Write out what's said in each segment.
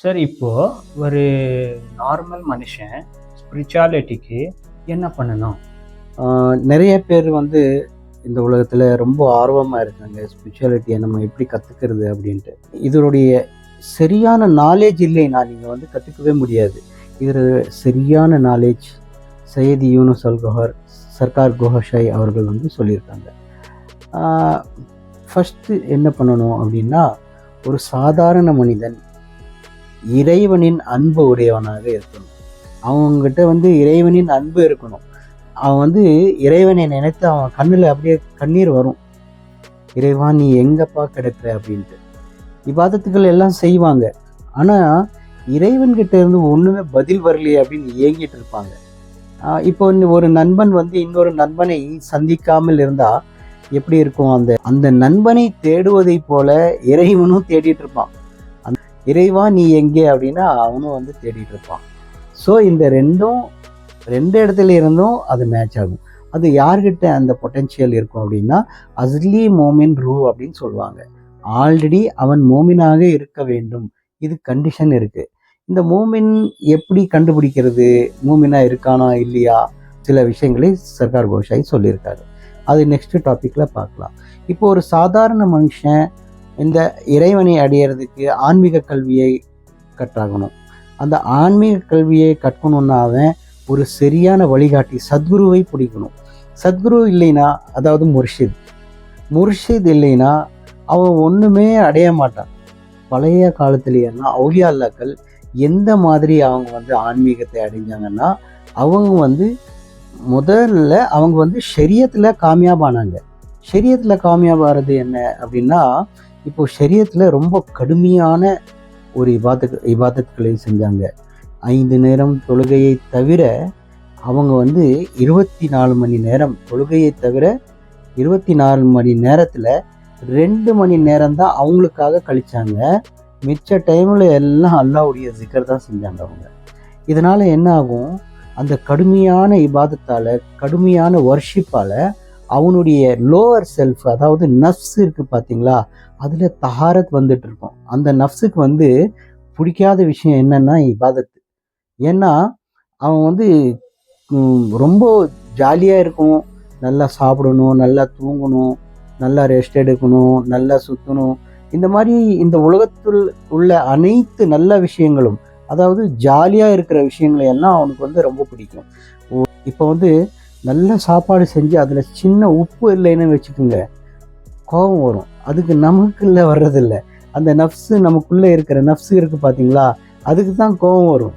Sir இப்போ ஒரு normal மனுஷன் ஸ்பிரிச்சுவாலிட்டிக்கு என்ன பண்ணணும்? நிறைய பேர் வந்து இந்த உலகத்தில் ரொம்ப ஆர்வமாக இருக்காங்க. ஸ்பிரிச்சுவாலிட்டியை நம்ம எப்படி கற்றுக்கிறது அப்படின்ட்டு. இதனுடைய சரியான நாலேஜ் இல்லைன்னா நீங்கள் வந்து கற்றுக்கவே முடியாது. இதில் சரியான நாலேஜ் சையத் யூனுஸ் அல் குஹர் சர்க்கார் குஹஷாய் அவர்கள் வந்து சொல்லியிருக்காங்க. ஃபஸ்ட்டு என்ன பண்ணணும் அப்படின்னா ஒரு சாதாரண மனிதன் இறைவனின் அன்பு உடையவனாக இருக்கணும். அவங்ககிட்ட வந்து இறைவனின் அன்பு இருக்கணும். அவன் வந்து இறைவனை நினைத்து அவன் கண்ணில் அப்படியே கண்ணீர் வரும். இறைவா நீ எங்கப்பா கிடக்குற அப்படின்ட்டு. இவ்வாதத்துக்கள் எல்லாம் செய்வாங்க. ஆனால் இறைவன்கிட்ட இருந்து ஒன்றுமே பதில் வரலையே அப்படின்னு ஏங்கிட்டு இருப்பாங்க. இப்போ ஒரு நண்பன் வந்து இன்னொரு நண்பனை சந்திக்காமல் இருந்தால் எப்படி இருக்கும் அந்த அந்த நண்பனை தேடுவதை போல இறைவனும் தேடிட்டு இருப்பான். இறைவா நீ எங்கே? அப்படின்னா அவனும் வந்து தேடிட்டு இருப்பான். ஸோ இந்த ரெண்டும் ரெண்டு இடத்துல இருந்தும் அது மேட்ச் ஆகும். அது யார்கிட்ட அந்த பொட்டென்ஷியல் இருக்கும் அப்படின்னா அஸ்லி மோமின் ரூ அப்படின்னு சொல்லுவாங்க. ஆல்ரெடி அவன் மோமினாக இருக்க வேண்டும். இது கண்டிஷன் இருக்குது இந்த மூமின் எப்படி கண்டுபிடிக்கிறது? மூமினா இருக்கானா இல்லையா? சில விஷயங்களை சர்க்கார் கோஷாய் சொல்லியிருக்காரு. அது நெக்ஸ்ட் டாப்பிக்கில் பார்க்கலாம். இப்போ ஒரு சாதாரண மனுஷன் இந்த இறைவனை அடையிறதுக்கு ஆன்மீக கல்வியை கற்றாகணும். அந்த ஆன்மீக கல்வியை கற்கணுன்னாவே அவன் ஒரு சரியான வழிகாட்டி சத்குருவை பிடிக்கணும். சத்குரு இல்லைன்னா அதாவது முர்ஷித். முர்ஷித் இல்லைன்னா அவன் ஒன்றுமே அடைய மாட்டான். பழைய காலத்துலேயெல்லாம் அவுலியா அல்லாக்கள் எந்த மாதிரி அவங்க வந்து ஆன்மீகத்தை அடைஞ்சாங்கன்னா அவங்க வந்து முதல்ல அவங்க வந்து ஷரியத்தில் காமியாபானாங்க ஷரியத்தில் காமியாபாகிறது என்ன அப்படின்னா இப்போ சரீரத்தில் ரொம்ப கடுமையான ஒரு இபாதத் இபாதத்துக்களை செஞ்சாங்க. ஐந்து நேரம் தொழுகையை தவிர அவங்க வந்து இருபத்தி நாலு மணி நேரம் தொழுகையை தவிர இருபத்தி நாலு மணி நேரத்தில் ரெண்டு மணி நேரம் தான் அவங்களுக்காக கழிச்சாங்க. மிச்ச டைமில் எல்லாம் அல்லாவுடைய ஜிக்கர் தான் செஞ்சாங்க அவங்க. இதனால் என்ன ஆகும்? அந்த கடுமையான இபாதத்தால் கடுமையான வர்ஷிப்பால் அவனுடைய லோவர் செல்ஃப் அதாவது நஃப்ஸ் இருக்குது பார்த்தீங்களா அதில் தஹாரத் வந்துட்டு இருக்கும். அந்த நஃப்ஸுக்கு வந்து பிடிக்காத விஷயம் என்னென்னா இபாதத்து ஏன்னா அவன் வந்து ரொம்ப ஜாலியாக இருக்கும். நல்லா சாப்பிடணும் நல்லா தூங்கணும் நல்லா ரெஸ்ட் எடுக்கணும் நல்லா சுற்றணும் இந்த மாதிரி இந்த உலகத்தில் உள்ள அனைத்து நல்ல விஷயங்களும் அதாவது ஜாலியாக இருக்கிற விஷயங்களை எல்லாம் அவனுக்கு வந்து ரொம்ப பிடிக்கும். இப்போ வந்து நல்ல சாப்பாடு செஞ்சு அதில் சின்ன உப்பு இல்லைன்னு வச்சுக்கோங்க. கோபம் வரும். அதுக்கு நமக்குள்ள வர்றதில்ல. அந்த நஃப்ஸு நமக்குள்ளே இருக்கிற நஃப்ஸு இருக்குது பார்த்தீங்களா அதுக்கு தான் கோபம் வரும்.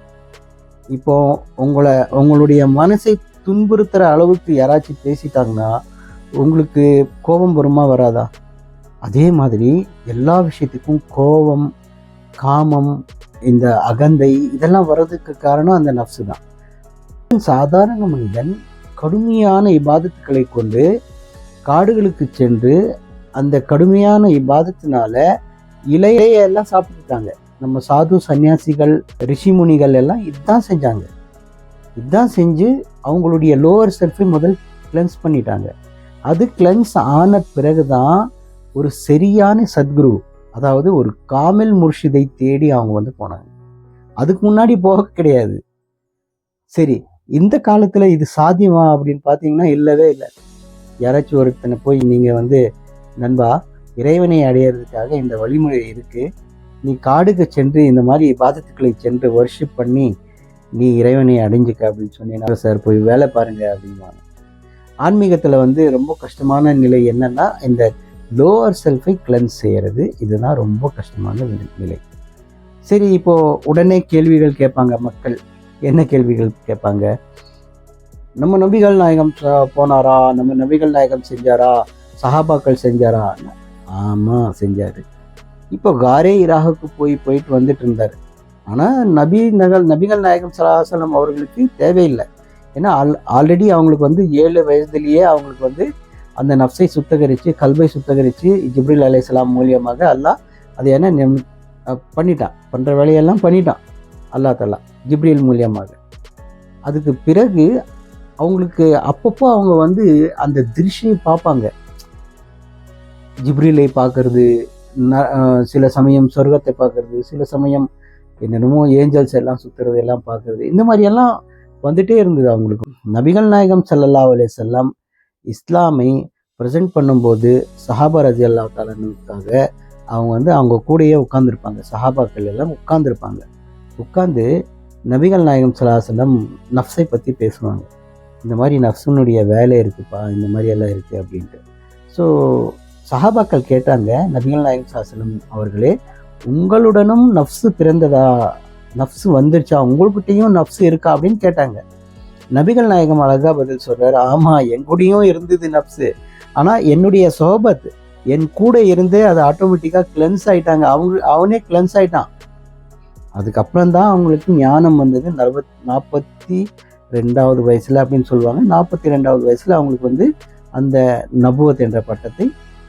இப்போ உங்களை உங்களுடைய மனசை துன்புறுத்துகிற அளவுக்கு யாராச்சும் பேசிட்டாங்கன்னா உங்களுக்கு கோபம் வருமா வராதா? அதே மாதிரி எல்லா விஷயத்துக்கும் கோபம் காமம் இந்த அகந்தை இதெல்லாம் வர்றதுக்கு காரணம் அந்த நஃப்ஸு தான். சாதாரண மனிதன் கடுமையான இபாதத்துக்களை கொண்டு காடுகளுக்கு சென்று அந்த கடுமையான இபாதத்தினால இலையெல்லாம் சாப்பிட்டுட்டாங்க. நம்ம சாது சன்னியாசிகள் ரிஷிமுனிகள் எல்லாம் இதுதான் செஞ்சாங்க. இதுதான் செஞ்சு அவங்களுடைய லோவர் செல்ஃபை முதல் கிளென்ஸ் பண்ணிட்டாங்க. அது கிளென்ஸ் ஆன பிறகு தான் ஒரு சரியான சத்குரு அதாவது ஒரு காமில் முர்ஷிதை தேடி அவங்க வந்து போனாங்க. அதுக்கு முன்னாடி போக கிடையாது. சரி இந்த காலத்தில் இது சாத்தியமா அப்படின்னு பார்த்தீங்கன்னா இல்லவே இல்லை. யாராச்சும் ஒருத்தனை போய் நீங்கள் வந்து நண்பா இறைவனை அடையிறதுக்காக இந்த வழிமுறை இருக்குது நீ காடுக்கு சென்று இந்த மாதிரி பாதத்துக்களை சென்று வர்ஷிப் பண்ணி நீ இறைவனை அடைஞ்சிக்க அப்படின்னு சொன்னீங்கன்னா சார் போய் வேலை பாருங்க அப்படின்வாங்க ஆன்மீகத்தில் வந்து ரொம்ப கஷ்டமான நிலை என்னன்னா இந்த லோவர் செல்ஃபை கிளென்ஸ் செய்கிறது இதுதான் ரொம்ப கஷ்டமான நிலை- சரி இப்போது உடனே கேள்விகள் கேட்பாங்க மக்கள். என்ன கேள்விகள் கேட்பாங்க? நம்ம நபிகள் நாயகம் ச- போனாரா? நம்ம நபிகள் நாயகம் செஞ்சாரா? சஹாபாக்கள் செஞ்சாரா? ஆமாம் செஞ்சார். இப்போ காரே இராகுக்கு போய் போயிட்டு வந்துட்டு இருந்தார். ஆனால் நபி நகல் நபிகள் நாயகம் சலாசலம் அவர்களுக்கு தேவையில்லை. ஏன்னா ஆல் ஆல்ரெடி அவங்களுக்கு வந்து ஏழு வயதுலேயே அவங்களுக்கு வந்து அந்த நப்சை சுத்தகரித்து கல்வை சுத்தகரித்து ஜிப்ரில் அலைஹிஸ்ஸலாம் மூலியமாக அல்லாஹ் அது என்ன நெம் பண்ணிட்டான். பண்ணுற வேலையெல்லாம் பண்ணிட்டான். அல்லாஹ் தலா ஜிப்ரியல் மூலியமாக. அதுக்கு பிறகு அவங்களுக்கு அப்பப்போ அவங்க வந்து அந்த திருஷ்டியை பார்ப்பாங்க. ஜிப்ரிலை பார்க்கறது ந- சில சமயம் சொர்க்கத்தை பார்க்கறது சில சமயம் என்னென்னமோ ஏஞ்சல்ஸ் எல்லாம் சுற்றுறது எல்லாம் பார்க்குறது இந்த மாதிரியெல்லாம் வந்துட்டே இருந்தது அவங்களுக்கு. நபிகள் நாயகம் சல்லல்லா அலே செல்லாம் இஸ்லாமை ப்ரெசென்ட் பண்ணும்போது சஹாபா ரஜி அல்லா தாலனுக்காக அவங்க வந்து அவங்க கூடயே உட்காந்துருப்பாங்க சஹாபாக்கள் எல்லாம் உட்காந்துருப்பாங்க உட்காந்து நபிகள் நாயகம் சலாசலம் நஃப்ஸை பற்றி பேசுவாங்க. இந்த மாதிரி நஃப்ஸுனுடைய வேலை இருக்குப்பா இந்த மாதிரி எல்லாம் இருக்குது அப்படின்ட்டு. ஸோ சஹாபாக்கள் கேட்டாங்க நபிகள் நாயகம் சலாசலம் அவர்களே உங்களுடனும் நஃப்ஸு பிறந்ததா? நஃப்ஸு வந்துருச்சா? உங்கள்கிட்டையும் நஃப்ஸு இருக்கா அப்படின்னு கேட்டாங்க. நபிகள் நாயகம் அழகாக பதில் சொல்கிறார் ஆமாம் எங்கூடையும் இருந்தது நஃப்ஸு. ஆனால் என்னுடைய சோபத் என் கூட இருந்தே அது ஆட்டோமேட்டிக்காக கிளென்ஸ் ஆகிட்டாங்க அவங்க அவனே கிளென்ஸ் ஆகிட்டான் அதுக்கப்புறம் தான் அவங்களுக்கு ஞானம் வந்தது. நறுபத் நாற்பத்தி ரெண்டாவது வயசில் அப்படின்னு சொல்லுவாங்க. நாற்பத்தி ரெண்டாவது வயசில் அவங்களுக்கு வந்து அந்த நபுவத் என்ற பட்டத்தை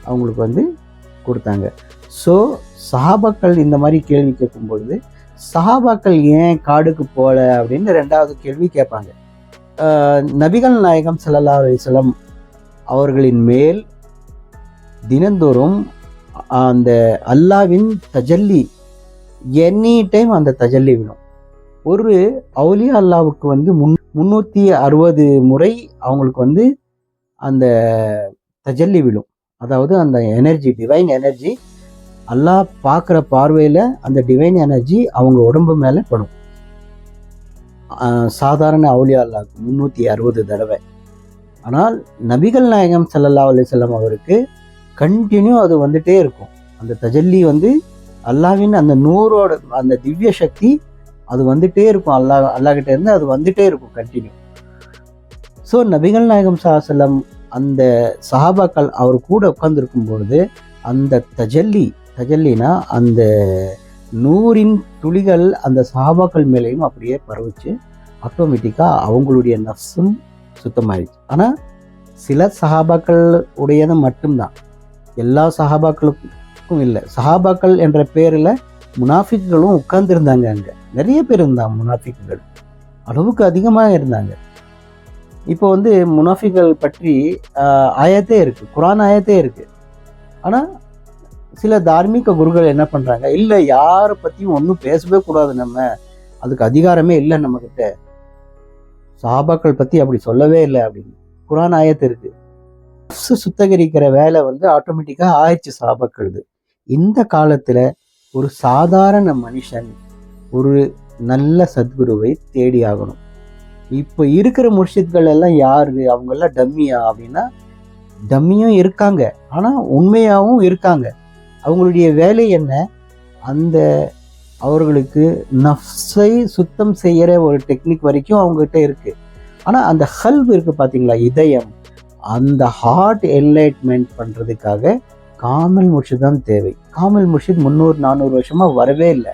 அவங்களுக்கு வந்து கொடுத்தாங்க. ஸோ சஹாபாக்கள் இந்த மாதிரி கேள்வி கேட்கும் பொழுது சஹாபாக்கள் ஏன் காடுக்கு போகல அப்படின்னு ரெண்டாவது கேள்வி கேட்பாங்க. நபிகள் நாயகம் செல்லல்லா வைசலம் அவர்களின் மேல் தினந்தோறும் அந்த அல்லாவின் தஜல்லி எனி டைம் அந்த தஜல்லி விழும். ஒரு அவுலியா அல்லாவுக்கு வந்து முன் முந்நூற்றி அறுபது முறை அவங்களுக்கு வந்து அந்த தஜல்லி விழும். அதாவது அந்த எனர்ஜி டிவைன் எனர்ஜி அல்லாஹ் பார்க்குற பார்வையில் அந்த டிவைன் எனர்ஜி அவங்க உடம்பு மேலே படும். சாதாரண அவுலியா அல்லாவுக்கு முந்நூற்றி அறுபது தடவை. ஆனால் நபிகள் நாயகம் சல்லல்லா அலைஹி அவருக்கு கண்டினியூ அது வந்துகிட்டே இருக்கும். அந்த தஜல்லி வந்து அல்லாவின் அந்த நூறோட அந்த திவ்ய சக்தி அது வந்துட்டே இருக்கும். அல்லாஹ் அல்லாஹ்கிட்ட இருந்து அது வந்துட்டே இருக்கும் கண்டினியூ ஸோ நபிகள் நாயகம் சாசலம் அந்த சஹாபாக்கள் அவர் கூட உட்கார்ந்துருக்கும் பொழுது அந்த தஜல்லி தஜல்லினா அந்த நூறின் துளிகள் அந்த சஹாபாக்கள் மேலேயும் அப்படியே பரவுச்சு. ஆட்டோமேட்டிக்காக அவங்களுடைய நஃப்ஸும் சுத்தமாயிடுச்சு. ஆனால் சில சஹாபாக்கள் உடையது மட்டும்தான். எல்லா சஹாபாக்களுக்கும் இல்லை. சஹாபாக்கள் என்ற பேரில் முனாஃபிக்குகளும் உட்கார்ந்துருந்தாங்க அங்கே. நிறைய பேர் இருந்தாங்க முனாஃபிக்குகள். அளவுக்கு அதிகமாக இருந்தாங்க. இப்போ வந்து முனாஃபிகள் பற்றி ஆயத்தே இருக்குது குரான் ஆயத்தே இருக்குது ஆனால் சில தார்மீக குருக்கள் என்ன பண்ணுறாங்க இல்லை யாரை பற்றியும் ஒன்றும் பேசவே கூடாது நம்ம. அதுக்கு அதிகாரமே இல்லை நம்மக்கிட்ட சஹாபாக்கள் பற்றி அப்படி சொல்லவே இல்லை அப்படின்னு. குரான் ஆயத்து இருக்குது சுத்தகரிக்கிற வேலை வந்து ஆட்டோமேட்டிக்காக ஆயிடுச்சு சஹாபாக்களுது. இந்த காலத்தில் ஒரு சாதாரண மனுஷன் ஒரு நல்ல சத்குருவை தேடி ஆகணும். இப்போ இருக்கிற முர்ஷித்கள் எல்லாம் யார்? அவங்கெல்லாம் டம்மியா அப்படின்னா டம்மியும் இருக்காங்க. ஆனால் உண்மையாகவும் இருக்காங்க. அவங்களுடைய வேலை என்ன? அந்த அவர்களுக்கு நஃப்ஸை சுத்தம் செய்கிற ஒரு டெக்னிக் வரைக்கும் அவங்ககிட்ட இருக்குது ஆனால் அந்த ஹல்ப் இருக்குது பார்த்தீங்களா இதயம். அந்த ஹார்ட் என்லைட்மெண்ட் பண்ணுறதுக்காக காமல் முர்ஷித் தான் தேவை. காமல் முர்ஷித் முந்நூறு நானூறு வருஷமாக வரவே இல்லை.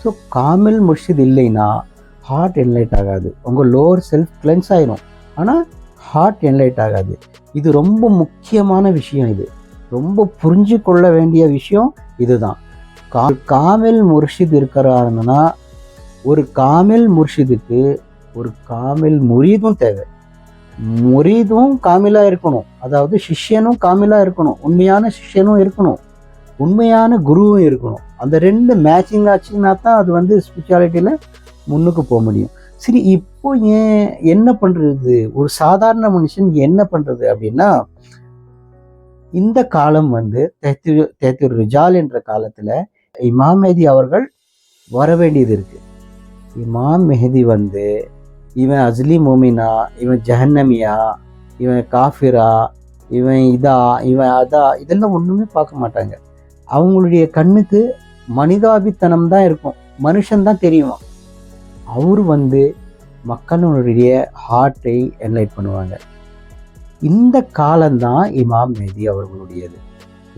ஸோ காமல் முர்ஷித் இல்லைன்னா ஹார்ட் என்லைட் ஆகாது. உங்கள் லோவர் செல்ஃப் கிளென்ஸ் ஆயிரும். ஆனால் ஹார்ட் என்லைட் ஆகாது. இது ரொம்ப முக்கியமான விஷயம் இது. ரொம்ப புரிஞ்சு கொள்ள வேண்டிய விஷயம் இதுதான். கா காமில் முர்ஷித் இருக்கிறாருன்னா ஒரு காமில் முர்ஷிதுக்கு ஒரு காமில் முரீதும் தேவை. முரீதும் காமிலா இருக்கணும். அதாவது சிஷ்யனும் காமிலா இருக்கணும். உண்மையான சிஷ்யனும் இருக்கணும். உண்மையான குருவும் இருக்கணும். அந்த ரெண்டு மேட்சிங் ஆச்சுன்னா தான் அது வந்து ஸ்பிரிச்சுவாலிட்டியில் முன்னுக்கு போக முடியும். சரி இப்போ ஏன் என்ன பண்ணுறது ஒரு சாதாரண மனுஷன் என்ன பண்ணுறது அப்படின்னா இந்த காலம் வந்து தேத்திரு தேத்திரு ரிஜால் என்ற காலத்தில் இமாம் மெஹதி அவர்கள் வர வேண்டியது இருக்குது இமாம் மெஹதி வந்து இவன் அஸ்லி மோமினா இவன் ஜஹன்னமியா இவன் காஃபிரா இவன் இதா இவன் அதா இதெல்லாம் ஒன்றுமே பார்க்க மாட்டாங்க. அவங்களுடைய கண்ணுக்கு மனிதாபித்தனம் தான் இருக்கும். மனுஷன் தான் தெரியும் அவர் வந்து மக்களுடைய ஹார்ட்டை என்லைட் பண்ணுவாங்க. இந்த காலம்தான் இமாம் மேதி அவர்களுடையது.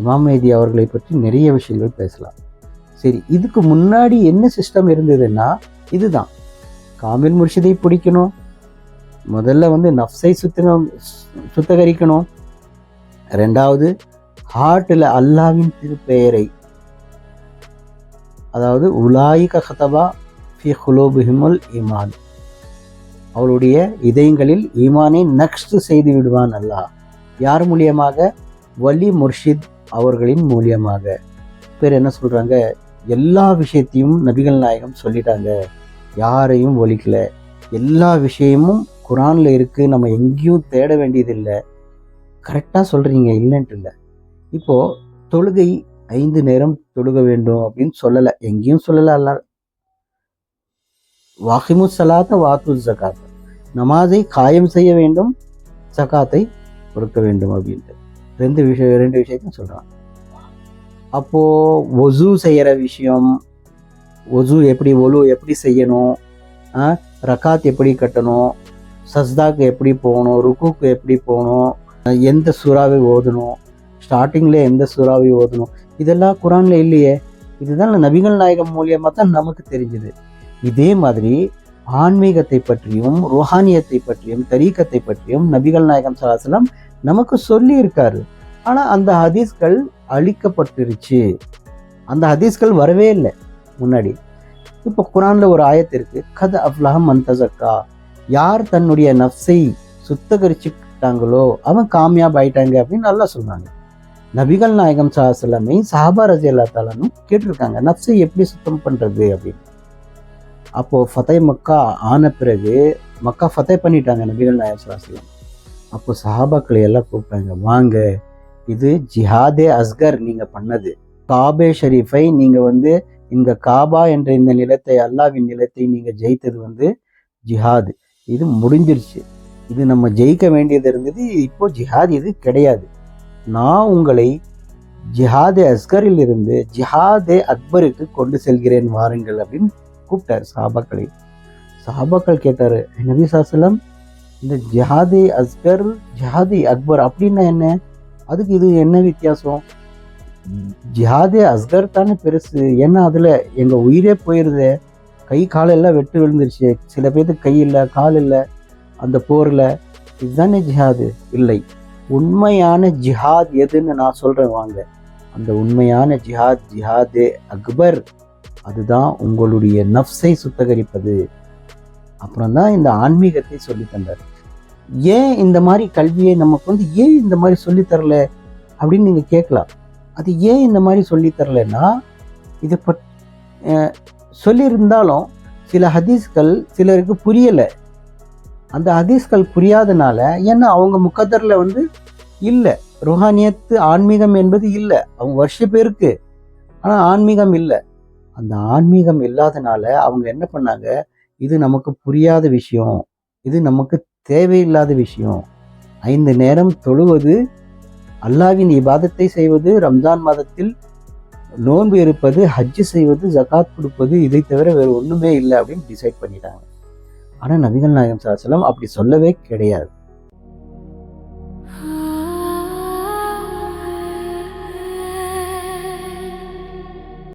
இமாம் மேதி அவர்களை பற்றி நிறைய விஷயங்கள் பேசலாம். சரி இதுக்கு முன்னாடி என்ன சிஸ்டம் இருந்ததுன்னா இதுதான். காமில் முர்ஷிதை பிடிக்கணும். முதல்ல வந்து நஃப்ஸை சுத்தம் சுத்தகரிக்கணும். ரெண்டாவது ஹார்ட்டில் அல்லாவின் திருப்பெயரை. அதாவது உலாயிக ஹதபா ஃபி ஹுலோபுஹிமுல் ஈமான். அவளுடைய இதயங்களில் ஈமானை நக்ஸ்ட் செய்து விடுவான் அல்லாஹ். யார் மூலியமாக? வலி முர்ஷித் அவர்களின் மூலியமாக. பேர் என்ன சொல்கிறாங்க எல்லா விஷயத்தையும் நபிகள் நாயகம் சொல்லிட்டாங்க. யாரையும் ஒழிக்கல. எல்லா விஷயமும் குரானில் இருக்குது நம்ம எங்கேயும் தேட வேண்டியதில்லை. கரெக்டாக சொல்கிறீங்க இல்லைன்ட்டு இல்லை. இப்போ தொழுகை ஐந்து நேரம் தொழுக வேண்டும் அப்படின்னு சொல்லலை. எங்கேயும் சொல்லலை அல்ல வாஹிமு சலாத்த வாத்து ஜக்காத் நமாதை காயம் செய்ய வேண்டும் சக்காத்தை கொடுக்க வேண்டும் அப்படின்ட்டு. ரெண்டு விஷயம் ரெண்டு விஷயத்தையும் சொல்கிறான் அப்போது ஒசு செய்கிற விஷயம் ஒசு எப்படி ஒலு எப்படி செய்யணும் ஆ, ரக்காத் எப்படி கட்டணும் சஸ்தாக்கு எப்படி போகணும் ருக்குக்கு எப்படி போகணும் எந்த சூறாவை ஓதணும் ஸ்டார்டிங்கில் எந்த சூறாவை ஓதணும் இதெல்லாம் குரான்ல இல்லையே. இதுதான் நபிகள் நாயகம் மூலியமாக தான் நமக்கு தெரிஞ்சது. இதே மாதிரி ஆன்மீகத்தை பற்றியும் ருஹானியத்தை பற்றியும் தரீக்கத்தை பற்றியும் நபிகள் நாயகம் சலாசலம் நமக்கு சொல்லி இருக்காரு அந்த ஹதீஸ்கள் அழிக்கப்பட்டுருச்சு. அந்த ஹதீஸ்கள் வரவே இல்லை. முன்னாடி. இப்போ குரான்ல ஒரு ஆயத்து இருக்குது கத அஃப்லஹம் மந்தசக்கா யார் தன்னுடைய நஃப்ஸை சுத்தகரிச்சுக்கிட்டாங்களோ அவன் காமியாப் ஆயிட்டாங்க அப்படின்னு நல்லா சொல்கிறாங்க நபிகள் நாயகம் சாஹலமை சஹாபா ரஜி அல்லா தாலானும் கேட்டிருக்காங்க நஃப்ஸை எப்படி சுத்தம் பண்ணுறது அப்படின்னு. அப்போது ஃபத்தை மக்கா ஆன பிறகு மக்கா ஃபத்தை பண்ணிட்டாங்க நபிகள் நாயகம் சாஹலம் அப்போது சஹாபாக்களை எல்லாம் கூப்பிட்டாங்க வாங்க இது ஜிஹாதே அஸ்கர் நீங்கள் பண்ணது. காபே ஷரீஃபை நீங்கள் வந்து இந்த காபா என்ற இந்த நிலத்தை அல்லாவின் நிலத்தை நீங்கள் ஜெயித்தது வந்து ஜிஹாது. இது முடிஞ்சிருச்சு. இது நம்ம ஜெயிக்க வேண்டியது இருந்தது இப்போ ஜிஹாத் இது கிடையாது. நான் உங்களை ஜிஹாதே அஸ்கரில் இருந்து ஜிஹாதே அக்பருக்கு கொண்டு செல்கிறேன் வாருங்கள் அப்படின்னு கூப்பிட்டார் சாபாக்களை சாபாக்கள் கேட்டார் நபி சாசலம் இந்த ஜிஹாதி அஸ்கர் ஜிஹாதி அக்பர் அப்படின்னா என்ன? அதுக்கு இது என்ன வித்தியாசம்? ஜிஹாதே அஸ்கர் தானே பெருசு. ஏன்னா அதில் எங்கள் உயிரே போயிருதே. கை காலெல்லாம் வெட்டு விழுந்துருச்சு. சில பேர்த்துக்கு கை இல்லை கால் இல்லை அந்த போரில். இதுதானே ஜிஹாது? இல்லை. உண்மையான ஜிஹாத் எதுன்னு நான் சொல்கிறேன் வாங்க. அந்த உண்மையான ஜிஹாத் ஜிஹாதே அக்பர். அதுதான் உங்களுடைய நஃப்ஸை சுத்தகரிப்பது. அப்புறம் தான் இந்த ஆன்மீகத்தை சொல்லித்தந்தார் ஏன் இந்த மாதிரி கல்வியை நமக்கு வந்து ஏன் இந்த மாதிரி சொல்லி அப்படின்னு நீங்க கேட்கலாம். அது ஏன் இந்த மாதிரி சொல்லி இதை பட் சொல்லியிருந்தாலும் சில ஹதீஸ்கள் சிலருக்கு புரியலை. அந்த ஹதீஸ்கள் புரியாதனால ஏன்னா அவங்க முக்கத்தரில் வந்து இல்லை. ருஹானியத்து ஆன்மீகம் என்பது இல்லை. அவங்க வருஷம் பேருக்கு ஆனால் ஆன்மீகம் இல்லை. அந்த ஆன்மீகம் இல்லாதனால அவங்க என்ன பண்ணாங்க? இது நமக்கு புரியாத விஷயம். இது நமக்கு தேவையில்லாத விஷயம். ஐந்து நேரம் தொழுவது அல்லாவின் இபாதத்தை செய்வது ரம்ஜான் மாதத்தில் நோன்பு இருப்பது ஹஜ்ஜு செய்வது ஜகாத் கொடுப்பது இதை தவிர வேறு ஒன்றுமே இல்லை அப்படின்னு டிசைட் பண்ணிட்டாங்க. ஆனால் நபிகள் நாயகம் சாசலம் அப்படி சொல்லவே கிடையாது.